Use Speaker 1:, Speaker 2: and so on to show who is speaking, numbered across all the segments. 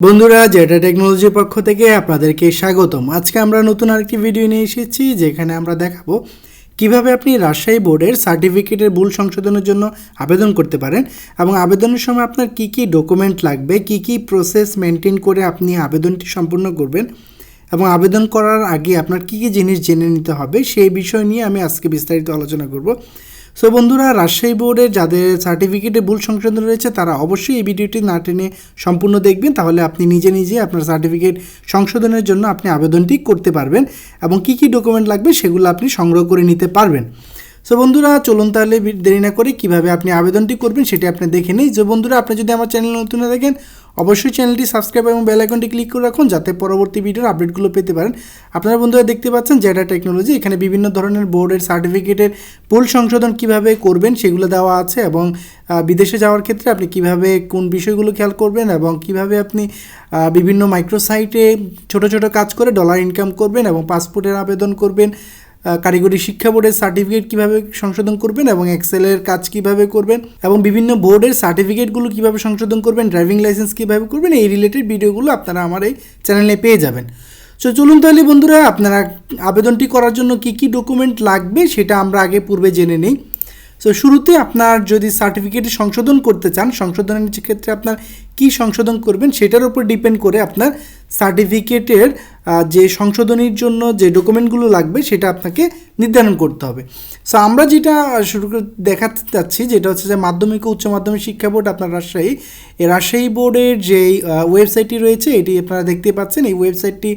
Speaker 1: বন্ধুরা জেটা টেকনোলজির পক্ষ থেকে আপনাদেরকে স্বাগতম। আজকে আমরা নতুন আরেকটি ভিডিও নিয়ে এসেছি, যেখানে আমরা দেখাবো কীভাবে আপনি রাজশাহী বোর্ডের সার্টিফিকেটের ভুল সংশোধনের জন্য আবেদন করতে পারেন এবং আবেদনের সময় আপনার কি কি ডকুমেন্ট লাগবে, কি কি প্রসেস মেনটেন করে আপনি আবেদনটি সম্পূর্ণ করবেন এবং আবেদন করার আগে আপনার কি কি জিনিস জেনে নিতে হবে সেই বিষয় নিয়ে আমি আজকে বিস্তারিত আলোচনা করব। সো বন্ধুরা, রাজশাহী বোর্ডের যাদের সার্টিফিকেটে ভুল সংশোধন রয়েছে, তারা অবশ্যই এই ভিডিওটি না টেনে সম্পূর্ণ দেখবেন। তাহলে আপনি নিজে নিজে আপনার সার্টিফিকেট সংশোধনের জন্য আপনি আবেদনটি করতে পারবেন এবং কি কি ডকুমেন্ট লাগবে সেগুলো আপনি সংগ্রহ করে নিতে পারবেন। সো বন্ধুরা, চলুন তাহলে দেরি না করে কীভাবে আপনি আবেদনটি করবেন সেটি আপনি দেখে নিই। যে বন্ধুরা, আপনি যদি আমার চ্যানেল নতুন না দেখেন অবশ্যই চ্যানেলটি সাবস্ক্রাইব এবং বেল আইকনটি ক্লিক করে রাখুন যাতে পরবর্তী ভিডিওর আপডেটগুলো পেতে পারেন। আপনারা বন্ধুরা দেখতে পাচ্ছেন জেডা টেকনোলজি এখানে বিভিন্ন ধরনের বোর্ডের সার্টিফিকেটের ভুল সংশোধন কীভাবে করবেন সেগুলো দেওয়া আছে এবং বিদেশে যাওয়ার ক্ষেত্রে আপনি কীভাবে কোন বিষয়গুলো খেয়াল করবেন এবং কীভাবে আপনি বিভিন্ন মাইক্রোসাইটে ছোট ছোট কাজ করে ডলার ইনকাম করবেন এবং পাসপোর্টের আবেদন করবেন। কারিগরি শিক্ষা বোর্ডের সার্টিফিকেট কীভাবে সংশোধন করবেন এবং এক্সেলের কাজ কীভাবে করবেন এবং বিভিন্ন বোর্ডের সার্টিফিকেটগুলো কীভাবে সংশোধন করবেন ড্রাইভিং লাইসেন্স কীভাবে করবেন, এই রিলেটেড ভিডিওগুলো আপনারা আমার এই চ্যানেলে পেয়ে যাবেন। সো চলুন তাহলে বন্ধুরা, আপনারা আবেদনটি করার জন্য কি কি ডকুমেন্ট লাগবে সেটা আমরা আগে পূর্বে জেনে নিই। সো শুরুতে আপনার যদি সার্টিফিকেট সংশোধন করতে চান, সংশোধনের ক্ষেত্রে আপনার কি সংশোধন করবেন সেটার উপর ডিপেন্ড করে আপনার সার্টিফিকেটের যে সংশোধনীর জন্য যে ডকুমেন্টগুলো লাগবে সেটা আপনাকে নির্ধারণ করতে হবে। সো আমরা যেটা শুরু করে দেখাতে চাচ্ছি যেটা হচ্ছে যে মাধ্যমিক ও উচ্চ মাধ্যমিক শিক্ষা বোর্ড আপনার রাজশাহী। এই রাজশাহী বোর্ডের যে ওয়েবসাইটটি রয়েছে, এটি আপনারা দেখতে পাচ্ছেন। এই ওয়েবসাইটটি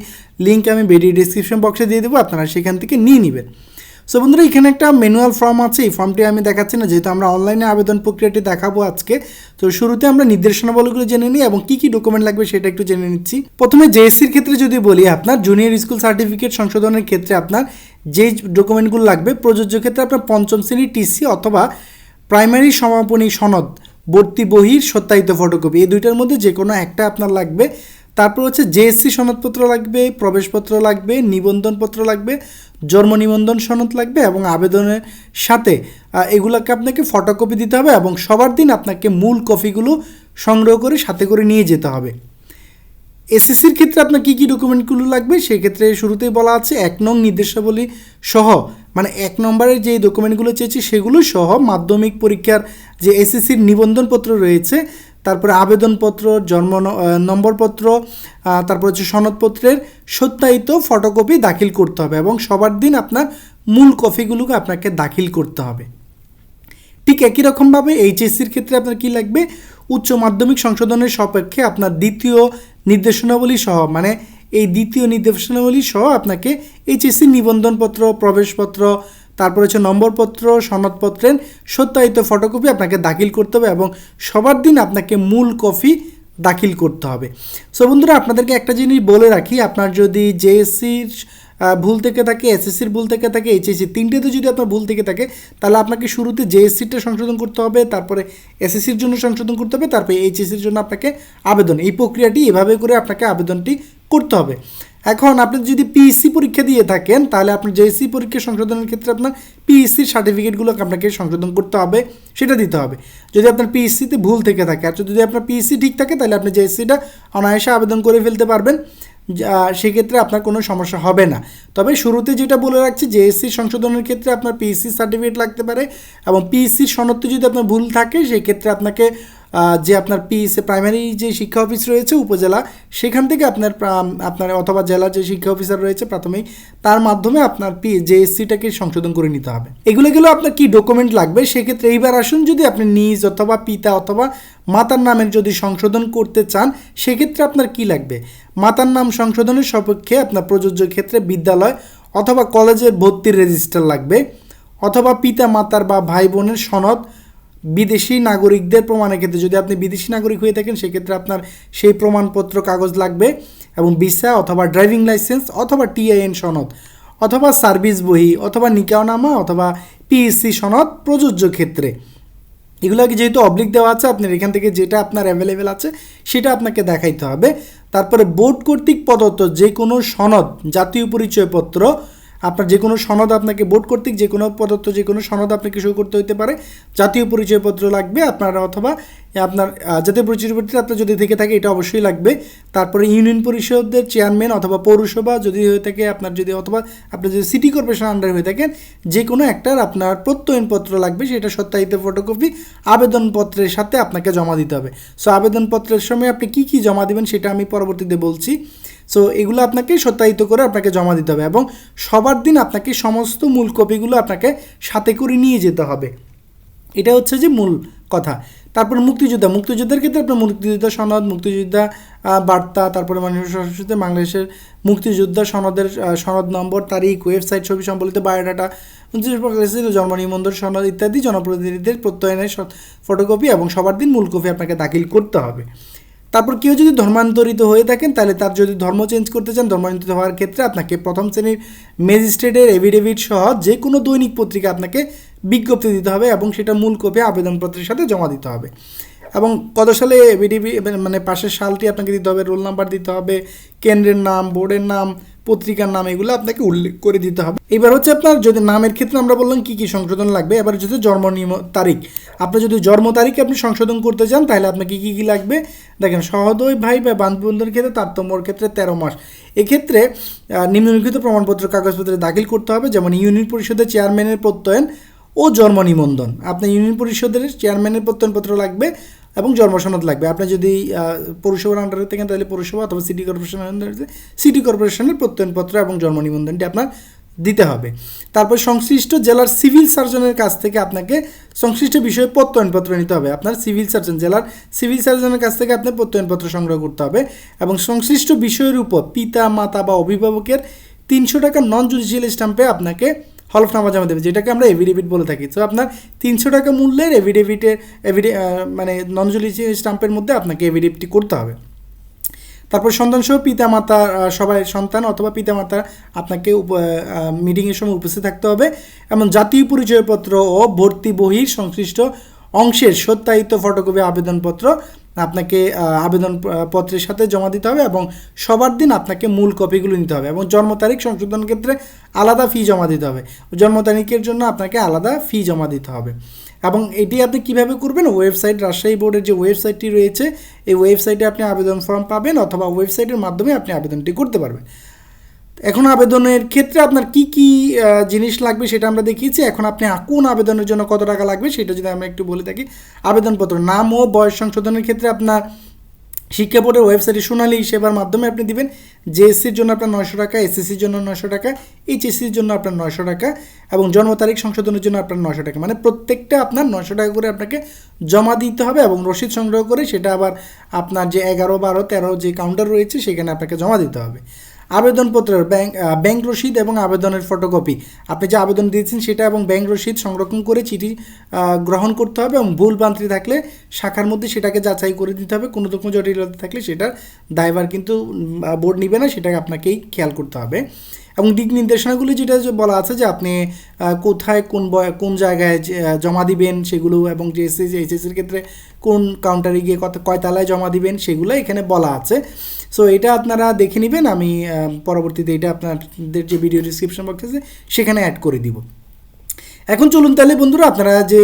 Speaker 1: লিঙ্ক আমি ভিডিও ডিসক্রিপশন বক্সে দিয়ে দেবো, আপনারা সেখান থেকে নিয়ে নেবেন। সো বন্ধুরা, এখানে একটা ম্যানুয়াল ফর্ম আছে। এই ফর্মটি আমি দেখাচ্ছি না, যেহেতু আমরা অনলাইনে আবেদন প্রক্রিয়াটি দেখাবো আজকে। তো শুরুতে আমরা নির্দেশনাবলীগুলো জেনে নিই এবং কী কী ডকুমেন্ট লাগবে সেটা একটু জেনে নিচ্ছি। প্রথমে জেএসসির ক্ষেত্রে যদি বলি, আপনার জুনিয়র স্কুল সার্টিফিকেট সংশোধনের ক্ষেত্রে আপনার যেই ডকুমেন্টগুলো লাগবে, প্রযোজ্য ক্ষেত্রে আপনার পঞ্চম শ্রেণির টিসি অথবা প্রাইমারি সমাপনী সনদ, ভর্তি বহির সত্যায়িত ফটোকপি এই দুইটার মধ্যে যে কোনো একটা আপনার লাগবে। তারপর হচ্ছে জেএসসি সনদপত্র লাগবে, প্রবেশপত্র লাগবে, নিবন্ধনপত্র লাগবে। জন্ম নিবন্ধন সনদ লাগবে এবং আবেদনের সাথে এগুলোকে আপনাকে ফটোকপি দিতে হবে এবং সবার দিন আপনাকে মূল কপিগুলো সংগ্রহ করে সাথে করে নিয়ে যেতে হবে। এসএসসির ক্ষেত্রে আপনার কী কী ডকুমেন্টগুলো লাগবে? সেক্ষেত্রে শুরুতেই বলা আছে এক নং নির্দেশাবলী সহ মানে এক নম্বরের যে ডকুমেন্টগুলো চেয়েছি সেগুলো সহ মাধ্যমিক পরীক্ষার যে এসএসসির নিবন্ধনপত্র রয়েছে তারপরে আবেদনপত্র, জন্ম নম্বরপত্র তারপর হচ্ছে সনদপত্রের সত্যায়িত ফটোকপি দাখিল করতে হবে এবং সবার দিন আপনার মূল কপিগুলোকে আপনাকে দাখিল করতে হবে। ঠিক একই রকমভাবে এইচএসসির ক্ষেত্রে আপনার কি লাগবে? উচ্চ মাধ্যমিক সংশোধনের সাপেক্ষে আপনার দ্বিতীয় নির্দেশনাবলী সহ মানে এই দ্বিতীয় নির্দেশনাবলী সহ আপনাকে এইচএসসি নিবন্ধনপত্র, প্রবেশপত্র তারপর হচ্ছে নম্বরপত্র, সনদপত্রের সত্যায়িত ফটোকপি আপনাকে দাখিল করতে হবে এবং সবার দিন আপনাকে মূল কপি দাখিল করতে হবে। সো বন্ধুরা, আপনাদেরকে একটা জিনিস বলে রাখি, আপনার যদি জেএসসির ভুল থেকে থাকে এসএসসির ভুল থেকে থাকে এইচএসসি তিনটেতে যদি আপনার ভুল থেকে থাকে, তাহলে আপনাকে শুরুতে জেএসসিটা সংশোধন করতে হবে, তারপরে এসএসসির জন্য সংশোধন করতে হবে, তারপরে এইচএসসির জন্য আপনাকে আবেদন। এই প্রক্রিয়াটি এভাবে করে আপনাকে আবেদনটি করতে হবে। এখন আপনি যদি পিএসসি পরীক্ষা দিয়ে থাকেন, তাহলে আপনি জেএসসি পরীক্ষা সংশোধনের ক্ষেত্রে আপনার পিএসসির সার্টিফিকেটগুলো আপনাকে সংশোধন করতে হবে, সেটা দিতে হবে। যদি আপনার পিএসসিতে ভুল থেকে থাকে, আর যদি আপনার পিএসসি ঠিক থাকে, তাহলে আপনি জেএসসিটা অনায়াসে আবেদন করে ফেলতে পারবেন। সেক্ষেত্রে আপনার কোনো সমস্যা হবে না। তবে শুরুতে যেটা বলে রাখছি জেএসসি সংশোধনের ক্ষেত্রে আপনার পিএসসি সার্টিফিকেট লাগতে পারে এবং পিএসসির সনদটি যদি আপনার ভুল থাকে সেই ক্ষেত্রে আপনাকে যে আপনার পিএসসি প্রাইমারি যে শিক্ষা অফিস রয়েছে, উপজেলা, সেখান থেকে আপনার আপনার অথবা জেলার যে শিক্ষা অফিসার রয়েছে প্রাথমিক তার মাধ্যমে আপনার পি জেএসসিটাকে সংশোধন করে নিতে হবে। এগুলো গেলেও আপনার কি ডকুমেন্ট লাগবে? সেক্ষেত্রে এইবার আসুন, যদি আপনি নিজ অথবা পিতা অথবা মাতার নামের যদি সংশোধন করতে চান, সেক্ষেত্রে আপনার কি লাগবে? মাতার নাম সংশোধনের সপক্ষে আপনার প্রযোজ্য ক্ষেত্রে বিদ্যালয় অথবা কলেজের ভর্তির রেজিস্টার লাগবে। অথবা পিতা, মাতার বা ভাই বোনের সনদ বিদেশি নাগরিকদের প্রমাণের ক্ষেত্রে। যদি আপনি বিদেশি নাগরিক হয়ে থাকেন, সেক্ষেত্রে আপনার সেই প্রমাণপত্র, কাগজ লাগবে এবং ভিসা অথবা ড্রাইভিং লাইসেন্স অথবা টিআইএন সনদ অথবা সার্ভিস বহি অথবা নিকাওনামা অথবা পিএসসি সনদ প্রযোজ্য ক্ষেত্রে। এগুলোকে যেহেতু অবলিক দেওয়া আছে, আপনার এখান থেকে যেটা আপনার অ্যাভেলেবেল আছে, সেটা আপনাকে দেখাইতে হবে। তারপরে বোর্ড কর্তৃক প্রদত্ত যে কোনো সনদ, জাতীয় পরিচয়পত্র আপনার যে কোনো সনদ আপনাকে বোর্ড কর্তৃক, যে কোনো প্রদত্ত, যে কোনো সনদ আপনাকে সই করতে হতে পারে। জাতীয় পরিচয়পত্র লাগবে আপনার, অথবা আপনার জাতীয় পরিচয়পত্র আপনার যদি থেকে থাকে, এটা অবশ্যই লাগবে। তারপরে ইউনিয়ন পরিষদের চেয়ারম্যান অথবা পৌরসভা যদি হয়ে থাকে, আপনার যদি, অথবা আপনি যদি সিটি কর্পোরেশন আন্ডারে হয়ে থাকেন, যে কোনো একটার আপনার প্রত্যয়নপত্র লাগবে, সেটা সত্যায়িত ফটোকপি আবেদনপত্রের সাথে আপনাকে জমা দিতে হবে। সো আবেদনপত্রের সময় আপনি কি কি জমা দিবেন, সেটা আমি পরবর্তীতে বলছি। সো এগুলো আপনাকে সত্যায়িত করে আপনাকে জমা দিতে হবে এবং সবার দিন আপনাকে সমস্ত মূল কপিগুলো আপনাকে সাথে করে নিয়ে যেতে হবে। এটা হচ্ছে যে মূল কথা। তারপর মুক্তিযোদ্ধা। মুক্তিযোদ্ধার ক্ষেত্রে আপনার মুক্তিযোদ্ধা সনদ, মুক্তিযোদ্ধা বার্তা, তারপরে মানুষের বাংলাদেশের মুক্তিযোদ্ধা সনদের সনদ নম্বর, তারিখ, ওয়েবসাইট, ছবি সম্বলিত বায়োডাটা জন্ম নিবন্ধন সনদ ইত্যাদি জনপ্রতিনিধিদের প্রত্যয়নের ফটোকপি এবং সবার দিন মূল কপি আপনাকে দাখিল করতে হবে। তারপর কেউ যদি ধর্মান্তরিত হয়ে থাকেন, তাহলে তার যদি ধর্ম চেঞ্জ করতে চান, ধর্মান্তরিত হওয়ার ক্ষেত্রে আপনাকে প্রথম শ্রেণির ম্যাজিস্ট্রেটের এভিডেভিট সহ যে কোনো দৈনিক পত্রিকা আপনাকে বিজ্ঞপ্তি দিতে হবে এবং সেটা মূল কপি আবেদনপত্রের সাথে জমা দিতে হবে। এবং কত সালে এভিডেভি মানে পাশের সালটি আপনাকে দিতে হবে রোল নাম্বার দিতে হবে, কেন্দ্রের নাম বোর্ডের নাম পত্রিকার নাম এগুলো আপনাকে উল্লেখ করে দিতে হবে। এবার হচ্ছে আপনার যদি নামের ক্ষেত্রে আমরা বললাম কি কি সংশোধন লাগবে, এবার হচ্ছে জন্ম নিম- তারিখ। আপনি যদি জন্ম তারিখ আপনি সংশোধন করতে চান, তাহলে আপনাকে কি কি লাগবে? দেখেন, সহদয় ভাই বা বান্ধবন্ধুর ক্ষেত্রে তারতম্যর ক্ষেত্রে তেরো মাস। এক্ষেত্রে নিম্নলিখিত প্রমাণপত্র কাগজপত্রে দাখিল করতে হবে, যেমন ইউনিয়ন পরিষদের চেয়ারম্যানের প্রত্যয়ন ও জন্ম নিবন্ধন। আপনার ইউনিয়ন পরিষদের চেয়ারম্যানের প্রত্যয়নপত্র লাগবে এবং জন্ম সনদ লাগবে। আপনি যদি পৌরসভার আন্ডারে থাকেন, তাহলে পৌরসভা অথবা সিটি কর্পোরেশনের আন্ডারে সিটি কর্পোরেশনের প্রত্যয়নপত্র এবং জন্ম নিবন্ধনটি আপনার দিতে হবে। তারপর সংশ্লিষ্ট জেলার সিভিল সার্জনের কাছ থেকে আপনাকে সংশ্লিষ্ট বিষয়ে প্রত্যয়নপত্র নিতে হবে। আপনার সিভিল সার্জন জেলার সিভিল সার্জনের কাছ থেকে আপনার প্রত্যয়নপত্র সংগ্রহ করতে হবে এবং সংশ্লিষ্ট বিষয়ের উপর পিতা, মাতা বা অভিভাবকের তিনশো টাকা নন জুডিশিয়াল স্ট্যাম্পে আপনাকে হলফনামা জমা দেবে যেটাকে আমরা এভিডেভিট বলে থাকি। তো আপনার তিনশো টাকা মূল্যের এভিডেভিটের এভিডে মানে নন স্টাম্পের মধ্যে আপনাকে এভিডেভিটটি করতে হবে। তারপর সন্তানসহ পিতামাতা সবাই সন্তান অথবা পিতামাতা আপনাকে মিটিংয়ের সময় উপস্থিত থাকতে হবে। এবং জাতীয় পরিচয়পত্র ও ভর্তি বহির সংশ্লিষ্ট অংশের সত্যায়িত ফটোকপি আবেদনপত্র আপনাকে আবেদনপত্রের আবেদন পত্রের সাথে জমা দিতে হবে এবং সবার দিন আপনাকে মূল কপিগুলো নিতে হবে এবং জন্ম তারিখ, সংশোধন ক্ষেত্রে আলাদা ফি জমা দিতে হবে। জন্ম তারিখের জন্য আপনাকে আলাদা ফি জমা দিতে হবে। এবং এটি আপনি কীভাবে করবেন? ওয়েবসাইট, রাজশাহী বোর্ডের যে ওয়েবসাইটটি রয়েছে, এই ওয়েবসাইটে আপনি আবেদন ফর্ম পাবেন অথবা ওয়েবসাইটের মাধ্যমে আপনি আবেদনটি করতে পারবেন। এখন আবেদনের ক্ষেত্রে আপনার কি কি জিনিস লাগবে সেটা আমরা দেখিয়েছি। এখন আপনি কোন আবেদনের জন্য কত টাকা লাগবে সেটা যদি আমরা একটু বলে থাকি। আবেদনপত্র, নাম ও বয়স সংশোধনের ক্ষেত্রে আপনার শিক্ষা বোর্ডের ওয়েবসাইটে সোনালী সেবার মাধ্যমে আপনি দিবেন। জেএসসির জন্য আপনার নয়শো টাকা এসএসসির জন্য নয়শো টাকা এইচএসসির জন্য আপনার নয়শো টাকা এবং জন্ম তারিখ সংশোধনের জন্য আপনার নয়শো টাকা। মানে প্রত্যেকটা আপনার নয়শো টাকা করে আপনাকে জমা দিতে হবে এবং রসিদ সংগ্রহ করে সেটা আবার আপনার যে এগারো, বারো, তেরো যে কাউন্টার রয়েছে সেখানে আপনাকে জমা দিতে হবে। আবেদনপত্রের ব্যাংক ব্যাংক রসিদ এবং আবেদনের ফটোকপি। আপনি যে আবেদন দিয়েছেন সেটা এবং ব্যাংক রসিদ সংরক্ষণ করে চিঠি গ্রহণ করতে হবে এবং ভুল ভ্রান্তি থাকলে শাখার মধ্যে সেটাকে যাচাই করে দিতে হবে। কোনো রকম জটিলতা থাকলে সেটার দায়ভার কিন্তু বোর্ড নিবে না, সেটাকে আপনাকেই খেয়াল করতে হবে। এবং দিক নির্দেশনাগুলি যেটা বলা আছে যে আপনি কোথায় কোন কোন জায়গায় জমা দিবেন সেগুলো এবং যে এসএসসি এইচএসসির ক্ষেত্রে কোন কাউন্টারে গিয়ে কত, কয় জমা দিবেন সেগুলো এখানে বলা আছে। সো এটা আপনারা দেখে নেবেন, আমি পরবর্তীতে এটা আপনাদের যে ভিডিও ডিসক্রিপশন বক্স আছে, সেখানে অ্যাড করে দিব। এখন চলুন তাহলে বন্ধুরা, আপনারা যে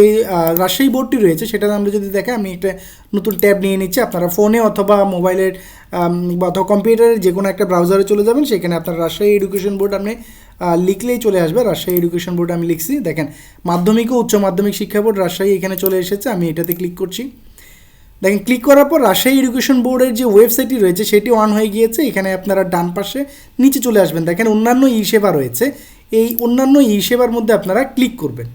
Speaker 1: রাজশাহী বোর্ডটি রয়েছে সেটা আমরা যদি দেখে, আমি একটা নতুন ট্যাব নিয়ে নিচ্ছি। আপনারা ফোনে অথবা মোবাইলের অথবা কম্পিউটারের যে কোনো একটা ব্রাউজারে চলে যাবেন, সেখানে আপনার রাজশাহী এডুকেশন বোর্ড আপনি লিখলেই চলে আসবে। রাজশাহী এডুকেশন বোর্ড আমি লিখছি। দেখেন, মাধ্যমিক ও উচ্চ মাধ্যমিক শিক্ষা বোর্ড রাজশাহী এখানে চলে এসেছে, আমি এটাতে ক্লিক করছি। দেখেন ক্লিক করার পর রাজশাহী এডুকেশন বোর্ডের যে ওয়েবসাইটটি রয়েছে, সেটি অন হয়ে গিয়েছে। এখানে আপনারা ডান পাশে নিচে চলে আসবেন। দেখেন অন্যান্য ই সেবা রয়েছে। এই অন্যান্য ই সেবার মধ্যে আপনারা ক্লিক করবেন।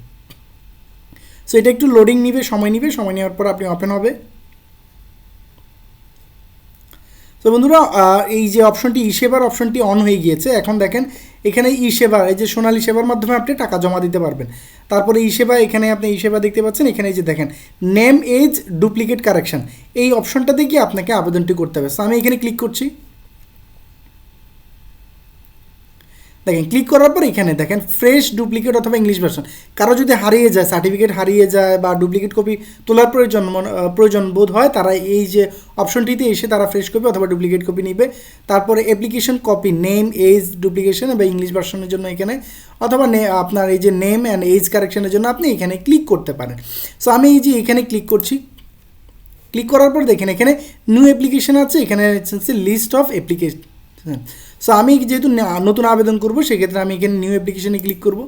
Speaker 1: সো এটা একটু লোডিং নিবে, সময় নিবে। সময় নেওয়ার পর আপনি ওপেন হবে। তো বন্ধুরা এই যে অপশনটি ই সেবার অপশনটি অন হয়ে গিয়েছে, এখন দেখেন এখানে ই সেবা এই যে সোনালী সেবার মাধ্যমে আপনি টাকা জমা দিতে পারবেন। তারপরে ই সেবা এখানে আপনি ই সেবা দেখতে পাচ্ছেন, এখানে এই যে দেখেন নেম এজ ডুপ্লিকেট কারেকশান এই অপশনটাতে গিয়ে আপনাকে আবেদনটি করতে হবে। আমি এখানে ক্লিক করছি। দেখেন ক্লিক করার পর এখানে দেখেন ফ্রেশ ডুপ্লিকেট অথবা ইংলিশ ভার্সন কারও যদি হারিয়ে যায় সার্টিফিকেট হারিয়ে যায় বা ডুপ্লিকেট কপি তোলার প্রয়োজন প্রয়োজন বোধ হয়, তারা এই যে অপশনটিতে এসে তারা ফ্রেশ কপি অথবা ডুপ্লিকেট কপি নিবে। তারপরে application copy name age duplication বা ইংলিশ ভার্সনের জন্য এখানে, অথবা আপনার এই যে নেম অ্যান্ড এজ কারেকশনের জন্য আপনি এখানে ক্লিক করতে পারেন। সো আমি এই যে এখানে ক্লিক করছি। ক্লিক করার পর দেখেন, এখানে নিউ অ্যাপ্লিকেশন আছে, এখানে লিস্ট অফ অ্যাপ্লিকেশন সো আমি যেহেতু নতুন আবেদন করব, সেক্ষেত্রে আমি এখানে নিউ অ্যাপ্লিকেশানে ক্লিক করব।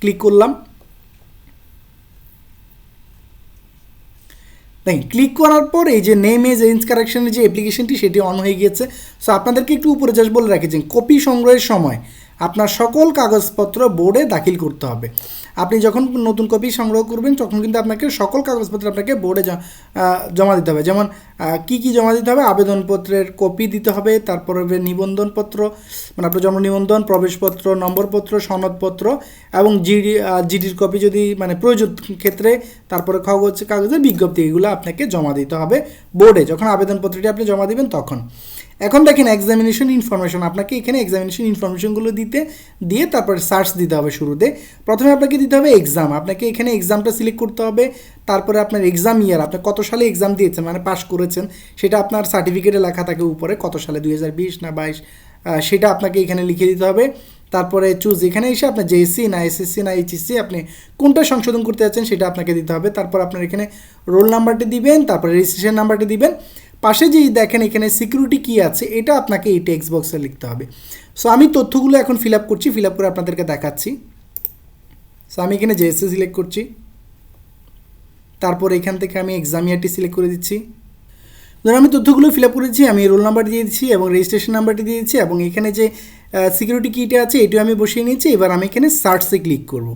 Speaker 1: ক্লিক করলাম। তাই ক্লিক করার পর এই যে নেম এজ এন্স কারেকশনের যে অ্যাপ্লিকেশনটি সেটি অন হয়ে গিয়েছে। সো আপনাদেরকে একটু উপরে জাস্ট বলে রাখি যে কপি সংগ্রহের সময় আপনার সকল কাগজপত্র বোর্ডে দাখিল করতে হবে। আপনি যখন নতুন কপি সংগ্রহ করবেন, তখন কিন্তু আপনাকে সকল কাগজপত্র আপনাকে বোর্ডে জমা দিতে হবে। যেমন কি কি জমা দিতে হবে? আবেদনপত্রের কপি দিতে হবে, তারপরে নিবন্ধনপত্র মানে আপনার জন্ম নিবন্ধন, প্রবেশপত্র, নম্বরপত্র, সনদপত্র এবং জিডি জিডির কপি যদি মানে প্রয়োজন ক্ষেত্রে, তারপরে কাগজ, কাগজের বিজ্ঞপ্তি, এগুলো আপনাকে জমা দিতে হবে বোর্ডে। যখন আবেদনপত্রটি আপনি জমা দিবেন, তখন। এখন দেখেন এক্সামিনেশন ইনফরমেশন আপনাকে এখানে এক্সামিনেশন ইনফরমেশনগুলো দিতে, দিয়ে তারপরে সার্চ দিতে হবে শুরুতে। প্রথমে আপনাকে দিতে হবে এক্সাম আপনাকে এখানে এক্সামটা সিলেক্ট করতে হবে, তারপরে আপনার এক্সাম ইয়ার আপনি কত সালে এক্সাম দিয়েছেন মানে পাস করেছেন, সেটা আপনার সার্টিফিকেটে লেখা থাকে উপরে, কত সালে, দুই হাজার বিশ না বাইশ সেটা আপনাকে এখানে লিখে দিতে হবে। তারপরে চুজ এখানে এসে আপনার জেএসসি না এসএসসি না এইচএসসি আপনি কোনটা সংশোধন করতে যাচ্ছেন সেটা আপনাকে দিতে হবে। তারপর আপনার এখানে রোল নাম্বারটি দিবেন, তারপরে রেজিস্ট্রেশন নাম্বারটি দিবেন। পাশে যেই দেখেন, এখানে সিকিউরিটি কি আছে, এটা আপনাকে এই টেক্সট বক্সে লিখতে হবে। সো আমি তথ্যগুলো এখন ফিল আপ করছি ফিল আপ করে আপনাদেরকে দেখাচ্ছি। সো আমি এখানে জেএসসি সিলেক্ট করছি। তারপর এখান থেকে আমি এক্সামিয়ারটি সিলেক্ট করে দিচ্ছি। ধরুন, আমি তথ্যগুলো ফিল আপ করেছি আমি রোল নাম্বার দিয়ে দিচ্ছি এবং রেজিস্ট্রেশন নাম্বারটি দিয়ে দিচ্ছি এবং এখানে যে সিকিউরিটি কিটা আছে, এটিও আমি বসিয়ে নিয়েছি। এবার আমি এখানে সার্চে ক্লিক করব।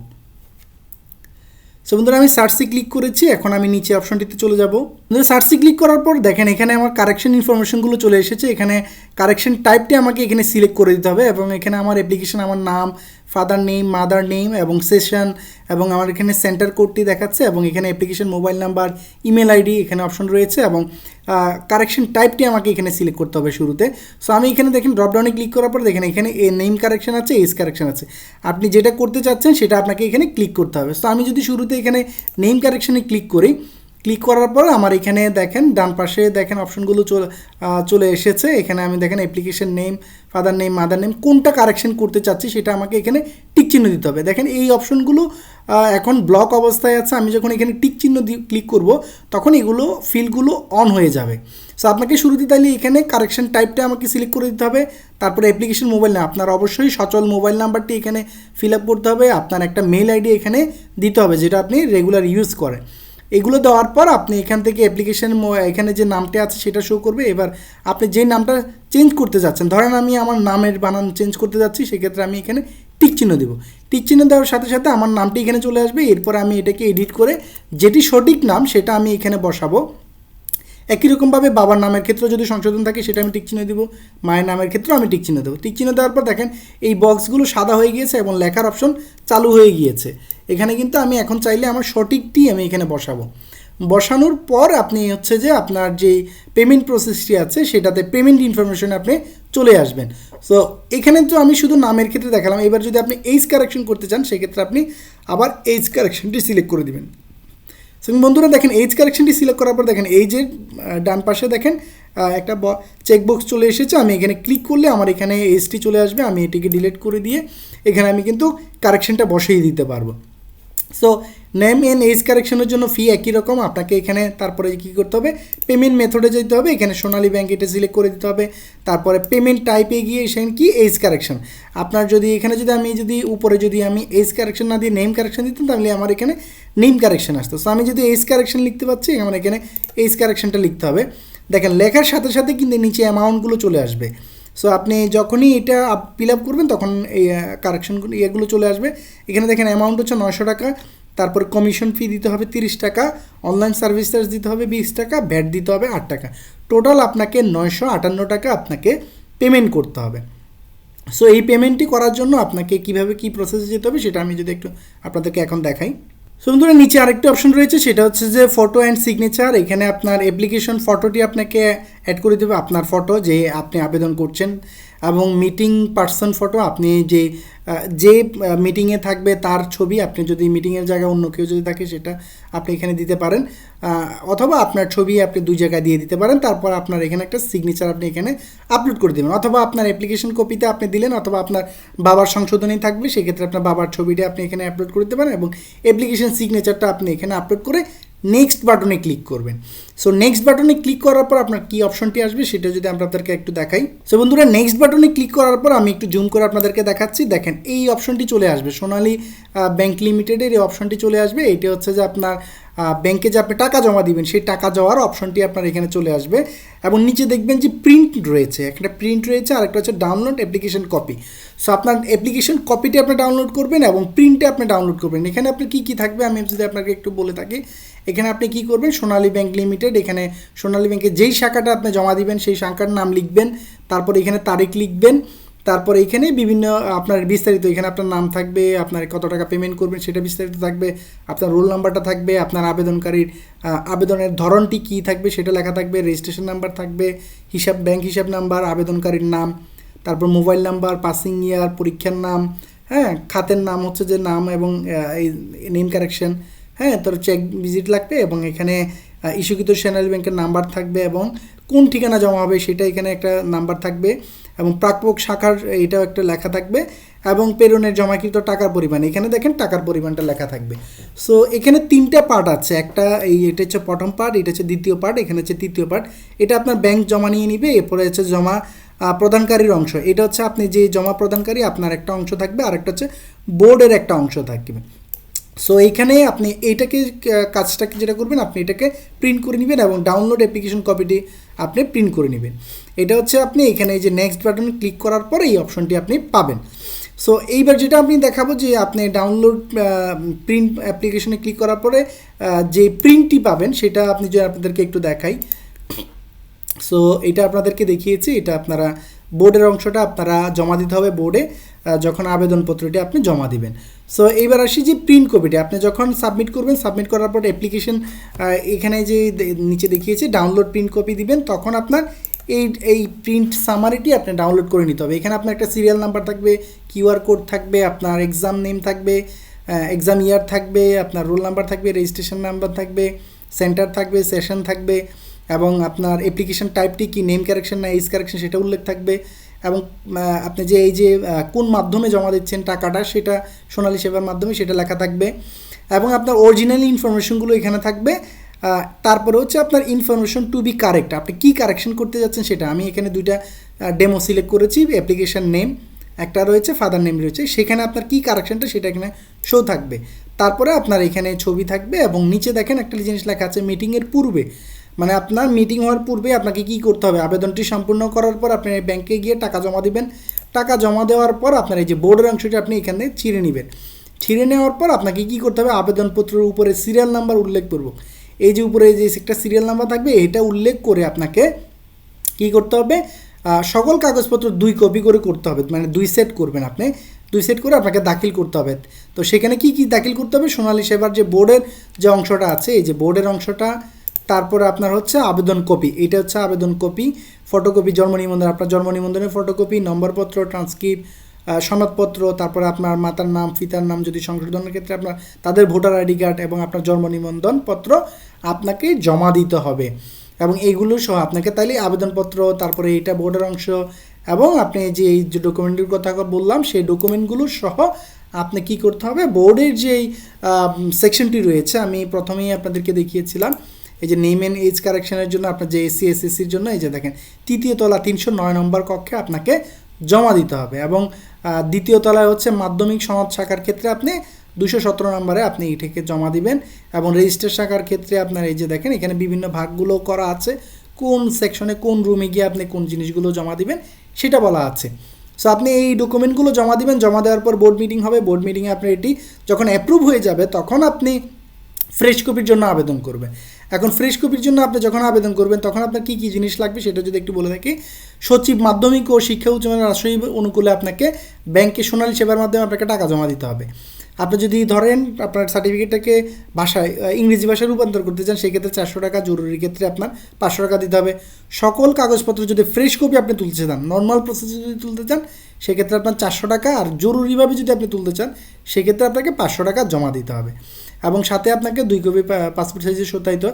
Speaker 1: সো বন্ধুরা, আমি সার্চে ক্লিক করেছি, এখন আমি নিচে অপশনটিতে চলে যাব। সার্চে ক্লিক করার পর দেখেন এখানে আমার কারেকশন ইনফরমেশনগুলো চলে এসেছে। এখানে কারেকশন টাইপটি আমাকে এখানে সিলেক্ট করে দিতে হবে এবং এখানে আমার অ্যাপ্লিকেশন আমার নাম ফাদার নেম মাদার নেম এবং সেশন এবং আমার এখানে সেন্টার কোডটি দেখাচ্ছে এবং এখানে application mobile number email ID এখানে অপশন রয়েছে এবং কারেকশন টাইপটি আমাকে এখানে সিলেক্ট করতে হবে শুরুতে। সো আমি এখানে দেখেন ড্রপডাউনে ক্লিক করার পর দেখেন এখানে এ নেম কারেকশন আছে এজ কারেকশন আছে। আপনি যেটা করতে চাচ্ছেন সেটা আপনাকে এখানে ক্লিক করতে হবে। সো আমি যদি শুরুতে এখানে নেম কারেকশনে ক্লিক করি ক্লিক করার পর আমার এখানে দেখেন ডান পাশে দেখেন অপশনগুলো চলে চলে এসেছে। এখানে আমি দেখেন application name father name mother name কোনটা কারেকশন করতে চাচ্ছি সেটা আমাকে এখানে টিক চিহ্ন দিতে হবে। দেখেন এই অপশনগুলো এখন ব্লক অবস্থায় আছে। আমি যখন এখানে টিক চিহ্ন ক্লিক করব, তখন এগুলো ফিলগুলো অন হয়ে যাবে। সো আপনাকে শুরুতে তাহলে এখানে কারেকশন টাইপটা আমাকে সিলেক্ট করে দিতে হবে। তারপরে অ্যাপ্লিকেশন মোবাইল না আপনার অবশ্যই সচল মোবাইল নাম্বারটি এখানে ফিল আপ করতে হবে। আপনার একটা মেল আইডি এখানে দিতে হবে, যেটা আপনি রেগুলার ইউজ করেন। এগুলো দেওয়ার পর আপনি এখান থেকে অ্যাপ্লিকেশন এখানে যে নামটা আছে সেটা শো করবে। এবার আপনি যে নামটা চেঞ্জ করতে যাচ্ছেন, ধরেন আমি আমার নামের বানান চেঞ্জ করতে যাচ্ছি, সেক্ষেত্রে আমি এখানে টিক চিহ্ন দেবো। টিক চিহ্ন দেওয়ার সাথে সাথে আমার নামটি এখানে চলে আসবে। এরপর আমি এটাকে এডিট করে যেটি সঠিক নাম সেটা আমি এখানে বসাবো। একই রকমভাবে বাবার নামের ক্ষেত্রে যদি সংশোধন থাকে, সেটা আমি টিক চিহ্ন দেবো। মায়ের নামের ক্ষেত্রে আমি টিক চিহ্ন দেবো। টিক চিহ্ন দেওয়ার পর দেখেন, এই বক্সগুলো সাদা হয়ে গিয়েছে এবং লেখার অপশন চালু হয়ে গিয়েছে। এখানে কিন্তু আমি এখন চাইলে আমার সঠিকটি আমি এখানে বসাবো। বসানোর পর আপনি হচ্ছে যে আপনার যেই পেমেন্ট প্রসেসটি আছে, সেটাতে পেমেন্ট ইনফরমেশন আপনি চলে আসবেন। সো এখানে তো আমি শুধু নামের ক্ষেত্রে দেখালাম। এবার যদি আপনি এইজ কারেকশন করতে চান, সেক্ষেত্রে আপনি আবার এইজ কারেকশনটি সিলেক্ট করে দিবেন। সো বন্ধুরা দেখেন এইজ কারেকশনটি সিলেক্ট করার পর দেখেন এই যে ডান পাশে দেখেন একটা চেকবক্স চলে এসেছে। আমি এখানে ক্লিক করলে আমার এখানে এইজটি চলে আসবে। আমি এটিকে ডিলিট করে দিয়ে এখানে আমি কিন্তু কারেকশনটা বসিয়ে দিতে পারব। সো নেম এন এজ কারেকশনের জন্য ফি একই রকম। আপনাকে এখানে তারপরে কি করতে হবে? পেমেন্ট মেথডে যেতে হবে। এখানে সোনালী ব্যাঙ্ক এটা সিলেক্ট করে দিতে হবে। তারপরে পেমেন্ট টাইপে গিয়ে সেখানে কি? এজ কারেকশন আপনার যদি এখানে যদি আমি যদি উপরে যদি আমি এজ কারেকশন না দিয়ে নেম কারেকশন দিতাম, তাহলে আমার এখানে নেম কারেকশন আসতো। সো আমি যদি এজ কারেকশন লিখতে পারছি, আমার এখানে এজ কারেকশনটা লিখতে হবে। দেখেন, লেখার সাথে সাথে কিন্তু নিচে অ্যামাউন্টগুলো চলে আসবে। সো আপনি যখনই এটা ফিল আপ করবেন, তখন এই কারেকশনগুলো ইয়েগুলো চলে আসবে। এখানে দেখেন অ্যামাউন্ট হচ্ছে নশো টাকা, তারপর কমিশন ফি দিতে হবে তিরিশ টাকা অনলাইন সার্ভিস চার্জ দিতে হবে বিশ টাকা ভ্যাট দিতে হবে আট টাকা। টোটাল আপনাকে নয়শো আটান্ন টাকা আপনাকে পেমেন্ট করতে হবে। সো এই পেমেন্টটি করার জন্য আপনাকে কীভাবে কি প্রসেসে যেতে হবে, সেটা আমি যদি একটু আপনাদেরকে এখন দেখাই। সো বন্ধুরা, নিচে আরেকটি অপশন রয়েছে, সেটা হচ্ছে যে ফটো অ্যান্ড সিগনেচার এখানে আপনার অ্যাপ্লিকেশন ফটোটি আপনাকে অ্যাড করে দেবে, আপনার ফটো যে আপনি আবেদন করছেন। এবং মিটিং পার্সন ফটো আপনি যে যে মিটিংয়ে থাকবে তার ছবি আপনি যদি মিটিংয়ের জায়গায় অন্য কেউ যদি থাকে সেটা আপনি এখানে দিতে পারেন। অথবা আপনার ছবি আপনি দুই জায়গায় দিয়ে দিতে পারেন, তারপর আপনার এখানে একটা সিগনেচার আপনি এখানে আপলোড করে দেবেন। অথবা আপনার অ্যাপ্লিকেশন কপিতে আপনি দিলেন, অথবা আপনার বাবার সংশোধনী থাকবে, সেক্ষেত্রে আপনার বাবার ছবিটা আপনি এখানে আপলোড করে দিতে পারেন এবং অ্যাপ্লিকেশন সিগনেচারটা আপনি এখানে আপলোড করে নেক্সট বাটনে ক্লিক করবেন। সো নেক্সট বাটনে ক্লিক করার পর আপনার কি অপশনটি আসবে সেটা যদি আমরা আপনাদেরকে একটু দেখাই। সো বন্ধুরা নেক্সট বাটনে ক্লিক করার পর আমি একটু জুম করে আপনাদেরকে দেখাচ্ছি। দেখেন, এই অপশনটি চলে আসবে। সোনালী ব্যাংক লিমিটেডের এই অপশনটি চলে আসবে। এইটা হচ্ছে যে আপনার ব্যাংকে যে আপনি টাকা জমা দিবেন, সেই টাকা যাওয়ার অপশনটি আপনার এখানে চলে আসবে। এবং নিচে দেখবেন যে প্রিন্ট রয়েছে। একটা প্রিন্ট রয়েছে আর একটা হচ্ছে ডাউনলোড অ্যাপ্লিকেশন কপি সো আপনার অ্যাপ্লিকেশন কপিটি আপনি ডাউনলোড করবেন এবং প্রিন্টে আপনি ডাউনলোড করবেন। এখানে আপনি কী কী থাকবে আমি যদি আপনাকে একটু বলে থাকি। এখানে আপনি কি করবেন? সোনালী ব্যাংক লিমিটেড, এখানে সোনালী ব্যাংকে যেই শাখাটা আপনি জমা দিবেন, সেই শাখার নাম লিখবেন, তারপর এখানে তারিখ লিখবেন, তারপর এখানে বিভিন্ন, আপনার বিস্তারিত, এখানে আপনার নাম থাকবে, আপনার কত টাকা পেমেন্ট করবেন সেটা বিস্তারিত থাকবে, আপনার রোল নাম্বারটা থাকবে, আপনার আবেদনকারীর আবেদনের ধরনটি কী থাকবে সেটা লেখা থাকবে রেজিস্ট্রেশন নাম্বার থাকবে, হিসাব ব্যাংক হিসাব নাম্বার আবেদনকারীর নাম, তারপর মোবাইল নাম্বার পাসিং ইয়ার পরীক্ষার নাম হ্যাঁ খাতের নাম হচ্ছে যে নাম এবং এই নেম কারেকশন হ্যাঁ তোর চেক ভিজিট লাগবে এবং এখানে ইস্যুকৃত সোনালী ব্যাংকের নাম্বার থাকবে এবং কোন ঠিকানা জমা হবে সেটা এখানে একটা নাম্বার থাকবে এবং প্রাপক শাখার এটাও একটা লেখা থাকবে এবং প্রেরণের জমাকৃত টাকার পরিমাণ। এখানে দেখেন টাকার পরিমাণটা লেখা থাকবে। সো এখানে তিনটা পার্ট আছে। একটা এই, এটা হচ্ছে প্রথম পার্ট এটা হচ্ছে দ্বিতীয় পার্ট এখানে হচ্ছে তৃতীয় পার্ট এটা আপনার ব্যাংক জমা নিয়ে নিবে, এরপরে হচ্ছে জমা প্রদানকারীর অংশ। এটা হচ্ছে আপনি যে জমা প্রদানকারী, আপনার একটা অংশ থাকবে আর একটা হচ্ছে বোর্ডের একটা অংশ থাকবে। সো এইখানে আপনি এইটাকে কাজটাকে যেটা করবেন, আপনি এটাকে প্রিন্ট করে নেবেন এবং ডাউনলোড অ্যাপ্লিকেশন কপিটি আপনি প্রিন্ট করে নেবেন। এটা হচ্ছে আপনি এখানে এই যে নেক্সট বাটনে ক্লিক করার পরে এই অপশনটি আপনি পাবেন। সো এইবার যেটা আপনি দেখাবো যে আপনি ডাউনলোড প্রিন্ট অ্যাপ্লিকেশনে ক্লিক করার পরে যে প্রিন্টটি পাবেন, সেটা আপনি যে আপনাদেরকে একটু দেখাই। সো এটা আপনাদেরকে দেখিয়েছি, এটা আপনারা বোর্ডের অংশটা আপনারা জমা দিতে হবে বোর্ডে যখন আবেদনপত্রটি আপনি জমা দিবেন। সো এইবার আসি যে প্রিন্ট কপিটি আপনি যখন সাবমিট করবেন সাবমিট করার পর অ্যাপ্লিকেশন এখানে যে নিচে দেখিয়েছে ডাউনলোড প্রিন্ট কপি দিবেন, তখন আপনার এই এই প্রিন্ট সামারিটি আপনি ডাউনলোড করে নিতে হবে। এখানে আপনার একটা সিরিয়াল নাম্বার থাকবে কিউআর কোড থাকবে, আপনার এক্সাম নেম থাকবে এক্সাম ইয়ার থাকবে, আপনার রোল নাম্বার থাকবে রেজিস্ট্রেশন নাম্বার থাকবে সেন্টার থাকবে সেশন থাকবে, এবং আপনার অ্যাপ্লিকেশন টাইপটি কি নেম কারেকশন না এজ কারেকশন সেটা উল্লেখ থাকবে। এবং আপনি যে এই যে কোন মাধ্যমে জমা দিচ্ছেন টাকাটা, সেটা সোনালী সেবার মাধ্যমে সেটা লেখা থাকবে। এবং আপনার অরিজিনাল ইনফরমেশনগুলো এখানে থাকবে। তারপরে হচ্ছে আপনার ইনফরমেশন টু বি কারেক্ট আপনি কী কারেকশন করতে যাচ্ছেন সেটা আমি এখানে দুইটা ডেমো সিলেক্ট করেছি অ্যাপ্লিকেশান নেম একটা রয়েছে ফাদার নেম রয়েছে। সেখানে আপনার কী কারেকশনটা সেটা এখানে শো থাকবে। তারপরে আপনার এখানে ছবি থাকবে এবং নিচে দেখেন একটা জিনিস লেখা আছে মিটিংয়ের পূর্বে। মানে আপনার মিটিং হওয়ার পূর্বে আপনাকে কি করতে হবে? আবেদনটি সম্পূর্ণ করার পর আপনি ব্যাংকে গিয়ে টাকা জমা দিবেন। টাকা জমা দেওয়ার পর আপনার এই যে বোর্ডের অংশটি আপনি এখানে ছিঁড়ে নেবেন। ছিঁড়ে নেওয়ার পর আপনাকে কি করতে হবে? আবেদনপত্রের উপরে সিরিয়াল নাম্বার উল্লেখ করব এই যে উপরে যে একটা সিরিয়াল নাম্বার থাকবে, এটা উল্লেখ করে আপনাকে কি করতে হবে? সকল কাগজপত্র দুই কপি করে করতে হবে। মানে দুই সেট করবেন আপনি। দুই সেট করে আপনাকে দাখিল করতে হবে। তো সেখানে কি কি দাখিল করতে হবে? সোনালী সেবার যে বোর্ডের যে অংশটা আছে, এই যে বোর্ডের অংশটা তারপরে আপনার হচ্ছে আবেদন কপি। এটা হচ্ছে আবেদন কপি। ফটোকপি, জন্ম নিবন্ধন, আপনার জন্ম নিবন্ধনের ফটোকপি, নম্বরপত্র ট্রান্সক্রিপ্ট সনদপত্র, তারপরে আপনার মাতার নাম, পিতার নাম যদি সংশোধনের ক্ষেত্রে আপনার, তাদের ভোটার আইডি কার্ড এবং আপনার জন্ম নিবন্ধন পত্র আপনাকে জমা দিতে হবে। এবং এইগুলো সহ আপনাকে তাইলে আবেদনপত্র, তারপরে এইটা বোর্ডের অংশ এবং আপনি যে এই যে ডকুমেন্টের কথা বললাম, সেই ডকুমেন্টগুলো সহ আপনি কি করতে হবে? বোর্ডের যেই সেকশনটি রয়েছে, আমি প্রথমেই আপনাদেরকে দেখিয়েছিলাম। এই যে নেম অ্যান্ড এজ কারেকশনের জন্য আপনার যে এসসি এসএসসির জন্য, এই যে দেখেন, তৃতীয় তলা তিনশো নয় নম্বর কক্ষে আপনাকে জমা দিতে হবে এবং দ্বিতীয় তলায় হচ্ছে মাধ্যমিক সমাজ শাখার ক্ষেত্রে আপনি দুশো সতেরো নম্বরে আপনি এটাকে জমা দিবেন এবং রেজিস্টার শাখার ক্ষেত্রে আপনার এই যে দেখেন, এখানে বিভিন্ন ভাগগুলো করা আছে, কোন সেকশনে কোন রুমে গিয়ে আপনি কোন জিনিসগুলো জমা দিবেন সেটা বলা আছে। সো আপনি এই ডকুমেন্টগুলো জমা দিবেন, জমা দেওয়ার পর বোর্ড মিটিং হবে বোর্ড মিটিংয়ে আপনার এটি যখন অ্যাপ্রুভ হয়ে যাবে, তখন আপনি ফ্রেশ কপির জন্য আবেদন করবেন। এখন ফ্রেশ কপির জন্য আপনি যখন আবেদন করবেন, তখন আপনার কী কী জিনিস লাগবে সেটা যদি একটু বলে থাকি। সচিব মাধ্যমিক ও শিক্ষা উচ্চ মানের রাষ্ট্রীয় অনুকূলে আপনাকে ব্যাংকে সোনালী সেবার মাধ্যমে আপনাকে টাকা জমা দিতে হবে। আপনি যদি ধরেন আপনার সার্টিফিকেটটাকে ভাষায় ইংরেজি ভাষায় রূপান্তর করতে চান, সেক্ষেত্রে চারশো টাকা জরুরি ক্ষেত্রে আপনার পাঁচশো টাকা দিতে হবে। সকল কাগজপত্র যদি ফ্রেশ কপি আপনি তুলতে চান নর্মাল প্রসেসে যদি তুলতে চান, সেক্ষেত্রে আপনার চারশো টাকা আর জরুরিভাবে যদি আপনি তুলতে চান, সেক্ষেত্রে আপনাকে পাঁচশো টাকা জমা দিতে হবে। এবং সাথে আপনাকে দুই কপি পাসপোর্ট সাইজের সত্যায়িত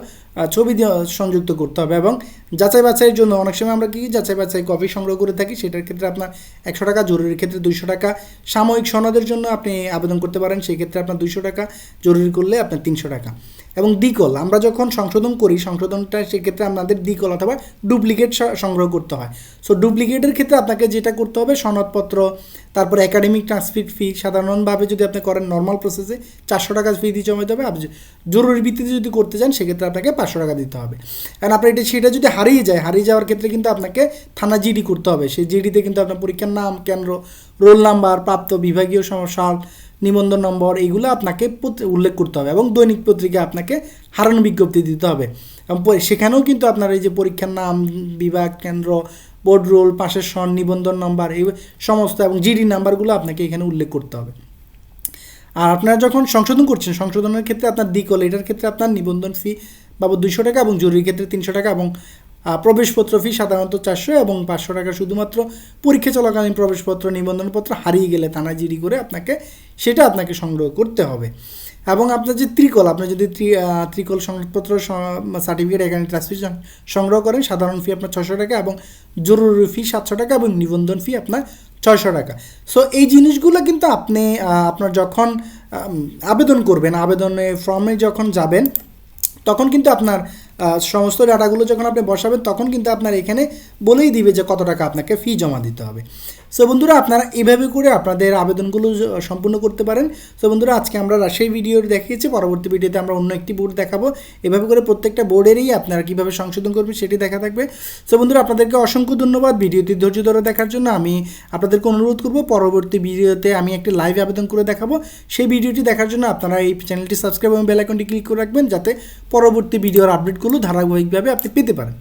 Speaker 1: ছবি সংযুক্ত করতে হবে এবং যাচাই বাছাইয়ের জন্য অনেক সময় আমরা কি যাচাই বাছাই কপি সংগ্রহ করে থাকি, সেটার ক্ষেত্রে আপনার একশো টাকা, জরুরির ক্ষেত্রে দুইশো টাকা। সাময়িক সনদের জন্য আপনি আবেদন করতে পারেন, সেই ক্ষেত্রে আপনার দুইশো টাকা, জরুরি করলে আপনার তিনশো টাকা। এবং দ্বিকল। আমরা যখন সংশোধন করি, সংশোধনটা সেক্ষেত্রে আপনাদের দ্বিকল অথবা ডুপ্লিকেট সংগ্রহ করতে হয়। সো ডুপ্লিকেটের ক্ষেত্রে আপনাকে যেটা করতে হবে, সনদপত্র, তারপর একাডেমিক ট্রান্সফিট ফি সাধারণভাবে যদি আপনি করেন নর্মাল প্রসেসে চারশো টাকা ফি দিয়ে জমাতে হবে। আপনি জরুরি ভিত্তিতে যদি করতে চান, সেক্ষেত্রে আপনাকে পাঁচশো টাকা দিতে হবে। কারণ আপনার এটা সেটা যদি হারিয়ে যায়, হারিয়ে যাওয়ার ক্ষেত্রে কিন্তু আপনাকে থানা জিডি করতে হবে। সেই জিডিতে কিন্তু আপনার পরীক্ষার নাম, কেন্দ্র রোল নাম্বার প্রাপ্ত বিভাগীয় সাল নিবন্ধন নম্বর এগুলো আপনাকে উল্লেখ করতে হবে এবং দৈনিক পত্রিকা আপনাকে হারানো বিজ্ঞপ্তি দিতে হবে। এবং সেখানেও কিন্তু আপনার এই যে পরীক্ষার নাম, বিভাগ, কেন্দ্র বোর্ড রোল পাশের সন, নিবন্ধন নম্বর, এই সমস্ত এবং জিডি নাম্বারগুলো আপনাকে এখানে উল্লেখ করতে হবে। আর আপনারা যখন সংশোধন করছেন, সংশোধনের ক্ষেত্রে আপনার দিকল এটার ক্ষেত্রে আপনার নিবন্ধন ফি বাবদ দুইশো টাকা এবং জরুরি ক্ষেত্রে তিনশো টাকা এবং প্রবেশপত্র ফি সাধারণত চারশো এবং পাঁচশো টাকা শুধুমাত্র পরীক্ষা চলাকালীন প্রবেশপত্র, নিবন্ধনপত্র হারিয়ে গেলে থানায় জিডি করে আপনাকে সেটা আপনাকে সংগ্রহ করতে হবে। এবং আপনার যে ত্রিকল, আপনি যদি ত্রি- ত্রিকল সংবাদপত্র সার্টিফিকেট এখানে ট্রান্সমিশন সংগ্রহ করেন, সাধারণ ফি আপনার ছশো টাকা এবং জরুরি ফি সাতশো টাকা এবং নিবন্ধন ফি আপনার ছয়শো টাকা। সো এই জিনিসগুলো কিন্তু আপনি আপনার যখন আবেদন করবেন আবেদনে ফর্মে যখন যাবেন, তখন কিন্তু আপনার সমস্ত ডাটাগুলো যখন আপনি বসাবেন, তখন কিন্তু আপনার এখানে বলেই দিবে যে কত টাকা আপনাকে ফি জমা দিতে হবে। সো বন্ধুরা, আপনারা এভাবে করে আপনাদের আবেদনগুলো সম্পূর্ণ করতে পারেন। সো বন্ধুরা, আজকে আমরা রাজশাহী ভিডিও দেখিয়েছি। পরবর্তী ভিডিওতে আমরা অন্য একটি বোর্ড দেখাবো। এভাবে করে প্রত্যেকটা বোর্ডেরই আপনারা কীভাবে সংশোধন করবেন সেটি দেখা থাকবে। সো বন্ধুরা, আপনাদেরকে অসংখ্য ধন্যবাদ। ভিডিওটি ধৈর্য ধরে দেখার জন্য আমি আপনাদেরকে অনুরোধ করব, পরবর্তী ভিডিওতে আমি একটি লাইভ আবেদন করে দেখাবো। সেই ভিডিওটি দেখার জন্য আপনারা এই চ্যানেলটি সাবস্ক্রাইব এবং বেল আইকনটি ক্লিক করে রাখবেন, যাতে পরবর্তী ভিডিওর আপডেটগুলো ধারাবাহিকভাবে আপনি পেতে পারেন।